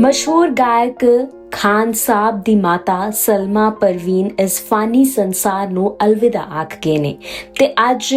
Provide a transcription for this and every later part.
ਮਸ਼ਹੂਰ ਗਾਇਕ ਖਾਨ ਸਾਹਿਬ ਦੀ ਮਾਤਾ ਸਲਮਾ ਪਰਵੀਨ ਇਸ ਫਾਨੀ ਸੰਸਾਰ ਨੂੰ ਅਲਵਿਦਾ ਆਖ ਗਏ ਨੇ ਤੇ ਅੱਜ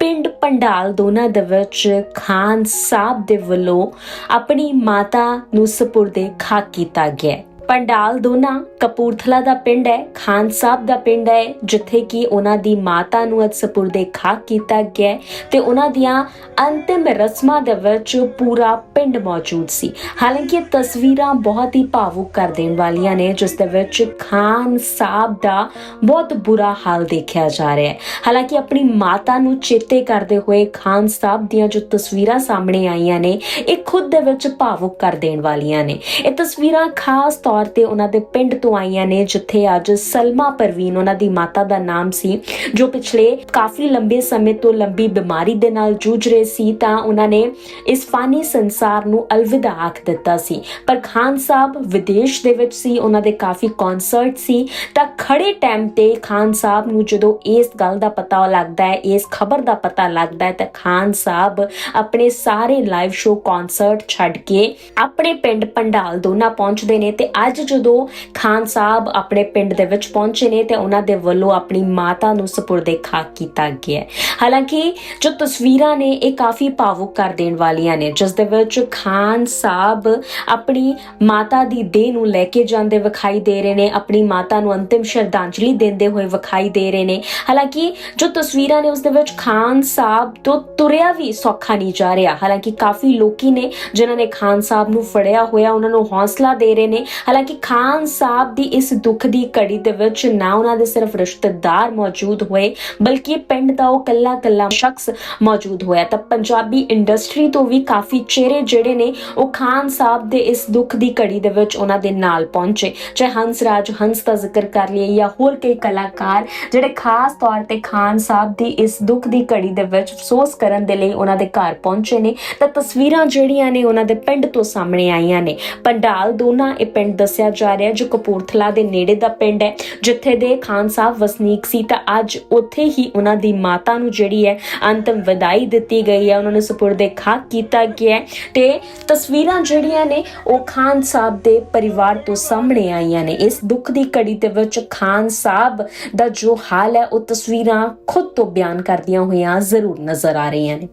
ਪਿੰਡ ਪੰਡਾਲ ਦੋਨਾ ਦੇ ਵਿੱਚ ਖਾਨ ਸਾਹਿਬ ਦੇ ਵੱਲੋਂ ਆਪਣੀ ਮਾਤਾ ਨੂੰ ਸਪੁਰਦੇ ਖਾਕ ਕੀਤਾ ਗਿਆ ਪੰਡਾਲ ਦੋਨਾ ਕਪੂਰਥਲਾ ਦਾ ਪਿੰਡ ਹੈ, ਖਾਨ ਸਾਹਿਬ ਦਾ ਪਿੰਡ ਹੈ, ਜਿੱਥੇ ਕਿ ਉਹਨਾਂ ਦੀ ਮਾਤਾ ਨੂੰ ਅੱਜ ਸਪੁਰਦੇ ਖਾਕ ਕੀਤਾ ਗਿਆ ਹੈ ਤੇ ਉਹਨਾਂ ਦੀਆਂ ਅੰਤਿਮ ਰਸਮਾਂ ਦੇ ਵਿੱਚ ਪੂਰਾ ਪਿੰਡ ਮੌਜੂਦ ਸੀ। ਹਾਲਾਂਕਿ ਇਹ ਤਸਵੀਰਾਂ ਬਹੁਤ ਹੀ ਭਾਵੁਕ ਕਰ ਦੇਣ ਵਾਲੀਆਂ ਨੇ, ਜਿਸ ਦੇ ਵਿੱਚ ਖਾਨ ਸਾਹਿਬ ਦਾ ਬਹੁਤ ਬੁਰਾ ਹਾਲ ਦੇਖਿਆ ਜਾ ਰਿਹਾ ਹੈ। ਹਾਲਾਂਕਿ ਆਪਣੀ ਮਾਤਾ ਨੂੰ ਚੇਤੇ ਕਰਦੇ ਹੋਏ ਖਾਨ ਸਾਹਿਬ ਦੀਆਂ ਜੋ ਤਸਵੀਰਾਂ ਸਾਹਮਣੇ ਆਈਆਂ ਨੇ, ਇਹ ਖੁਦ ਦੇ ਵਿੱਚ ਭਾਵੁਕ ਕਰ ਦੇਣ ਵਾਲੀਆਂ ਨੇ। ਇਹ ਤਸਵੀਰਾਂ ਖਾਸ ਤੌਰ ਤੇ ਉਹਨਾਂ ਦੇ ਪਿੰਡ ਤੋਂ ਆਈਆਂ ਨੇ, ਜਿੱਥੇ ਅੱਜ ਸਲਮਾ ਪਰਵੀਨ ਉਹਨਾਂ ਦੀ ਮਾਤਾ ਦਾ ਨਾਮ ਸੀ, ਜੋ ਪਿਛਲੇ ਕਾਫੀ ਲੰਬੇ ਸਮੇਂ ਤੋਂ ਲੰਬੀ ਬਿਮਾਰੀ ਦੇ ਨਾਲ ਜੂਝ ਰਹੇ ਸੀ, ਤਾਂ ਉਹਨਾਂ ਨੇ ਇਸ ਫਾਨੀ ਸੰਸਾਰ ਨੂੰ ਅਲਵਿਦਾ ਆਖ ਦਿੱਤਾ ਸੀ। ਪਰ ਖਾਨ ਸਾਹਿਬ ਵਿਦੇਸ਼ ਦੇ ਵਿੱਚ ਸੀ, ਉਹਨਾਂ ਦੇ ਕਾਫੀ ਕਨਸਰਟ ਸੀ, ਤਾਂ ਖੜੇ ਟਾਈਮ ਤੇ ਖਾਨ ਸਾਹਿਬ ਨੂੰ ਜਦੋਂ ਇਸ ਗੱਲ ਦਾ ਪਤਾ ਲੱਗਦਾ ਹੈ, ਇਸ ਖਬਰ ਦਾ ਪਤਾ ਲੱਗਦਾ ਹੈ, ਤਾਂ ਖਾਨ ਸਾਹਿਬ ਆਪਣੇ ਸਾਰੇ ਲਾਈਵ ਸ਼ੋ ਕਨਸਰਟ ਛੱਡ ਕੇ ਆਪਣੇ ਪਿੰਡ ਪੰਡਾਲ ਦੋਨਾ ਪਹੁੰਚਦੇ ਨੇ ਤੇ ਅੱਜ ਜਦੋਂ ਖਾਨ ਸਾਹਿਬ ਆਪਣੇ ਪਿੰਡ ਦੇ ਵਿੱਚ ਪਹੁੰਚੇ ਨੇ ਤੇ ਉਹਨਾਂ ਦੇ ਵੱਲੋਂ ਆਪਣੀ ਮਾਤਾ ਨੂੰ ਸਪੁਰਦੇ ਖਾਕ ਕੀਤਾ ਗਿਆ ਹੈ। ਹਾਲਾਂਕਿ ਜੋ ਤਸਵੀਰਾਂ ਨੇ ਇਹ ਕਾਫੀ ਭਾਵੁਕ ਕਰ ਦੇਣ ਵਾਲੀਆਂ ਨੇ, ਜਿਸ ਦੇ ਵਿੱਚ ਖਾਨ ਸਾਹਿਬ ਆਪਣੀ ਮਾਤਾ ਦੀ ਦੇਹ ਨੂੰ ਲੈ ਕੇ ਜਾਂਦੇ ਵਿਖਾਈ ਦੇ ਰਹੇ ਨੇ, ਆਪਣੀ ਮਾਤਾ ਨੂੰ ਅੰਤਿਮ ਸ਼ਰਧਾਂਜਲੀ ਦਿੰਦੇ ਹੋਏ ਵਿਖਾਈ ਦੇ ਰਹੇ ਨੇ। ਹਾਲਾਂਕਿ ਜੋ ਤਸਵੀਰਾਂ ਨੇ ਉਸ ਦੇ ਵਿੱਚ ਖਾਨ ਸਾਹਿਬ ਤੋਂ ਤੁਰਿਆ ਵੀ ਸੌਖਾ ਨਹੀਂ ਜਾ ਰਿਹਾ। ਹਾਲਾਂਕਿ ਕਾਫੀ ਲੋਕੀ ਨੇ ਜਿਨ੍ਹਾਂ ਨੇ ਖਾਨ ਸਾਹਿਬ ਨੂੰ ਫੜਿਆ ਹੋਇਆ, ਉਹਨਾਂ ਨੂੰ ਹੌਸਲਾ ਦੇ ਰਹੇ ਨੇ। ਹਾਲਾਂਕਿ ਖਾਨ ਸਾਹਿਬ ਦੀ ਇਸ ਦੁੱਖ ਦੀ ਘੜੀ ਦੇ ਵਿੱਚ ਨਾ ਉਹਨਾਂ ਦੇ ਸਿਰਫ ਰਿਸ਼ਤੇਦਾਰ ਮੌਜੂਦ ਹੋਏ, ਬਲਕਿ ਪਿੰਡ ਦਾ ਉਹ ਕੱਲਾ ਕੱਲਾ ਸ਼ਖਸ ਮੌਜੂਦ ਹੋਇਆ। ਤਾਂ ਪੰਜਾਬੀ ਇੰਡਸਟਰੀ ਤੋਂ ਵੀ ਕਾਫੀ ਚਿਹਰੇ ਜਿਹੜੇ ਨੇ, ਉਹ ਖਾਨ ਸਾਹਿਬ ਦੇ ਇਸ ਦੁੱਖ ਦੀ ਘੜੀ ਦੇ ਵਿੱਚ ਉਹਨਾਂ ਦੇ ਨਾਲ ਪਹੁੰਚੇ। ਚਾਹੇ ਹੰਸ ਰਾਜ, ਹੰਸ ਦਾ ਜ਼ਿਕਰ ਕਰ ਲਈਏ ਜਾਂ ਹੋਰ ਕਈ ਕਲਾਕਾਰ, ਜਿਹੜੇ ਖਾਸ ਤੌਰ ਤੇ ਖਾਨ ਸਾਹਿਬ ਦੀ ਇਸ ਦੁੱਖ ਦੀ ਘੜੀ ਦੇ ਵਿੱਚ ਅਫਸੋਸ ਕਰਨ ਦੇ ਲਈ ਉਹਨਾਂ ਦੇ ਘਰ ਪਹੁੰਚੇ ਨੇ, ਤਾਂ ਤਸਵੀਰਾਂ ਜਿਹੜੀਆਂ ਨੇ ਉਹਨਾਂ ਦੇ ਪਿੰਡ ਤੋਂ ਸਾਹਮਣੇ ਆਈਆਂ ਨੇ। ਪੰਡਾਲ ਦੋਨਾ ਇਹ ਪਿੰਡ ਦੱਸਿਆ ਜਾ ਰਿਹਾ ਜੋ ਕਪੂਰਥਲਾ ਦੇ ਨੇੜੇ ਦਾ ਪਿੰਡ ਹੈ ਜਿੱਥੇ ਦੇ ਖਾਨ ਸਾਹਿਬ ਵਸਨੀਕ ਸੀ ਤਾਂ ਅੱਜ ਉੱਥੇ ਹੀ ਉਹਨਾਂ ਦੀ ਮਾਤਾ ਨੂੰ ਜਿਹੜੀ ਹੈ ਅੰਤਮ ਵਿਦਾਈ ਦਿੱਤੀ ਗਈ ਹੈ ਉਹਨਾਂ ਨੂੰ ਸਪੁਰਦੇ ਖਾਕ ਕੀਤਾ ਗਿਆ ਤੇ ਤਸਵੀਰਾਂ ਜਿਹੜੀਆਂ ਨੇ ਉਹ ਖਾਨ ਸਾਹਿਬ ਦੇ ਪਰਿਵਾਰ ਤੋਂ ਸਾਹਮਣੇ ਆਈਆਂ ਨੇ ਇਸ ਦੁੱਖ ਦੀ ਘੜੀ ਦੇ ਵਿੱਚ ਖਾਨ ਸਾਹਿਬ ਦਾ ਜੋ ਹਾਲ ਹੈ ਉਹ ਤਸਵੀਰਾਂ ਖੁਦ ਤੋਂ ਬਿਆਨ ਕਰਦੀਆਂ ਹੋਈਆਂ ਜ਼ਰੂਰ ਨਜ਼ਰ ਆ ਰਹੀਆਂ ਨੇ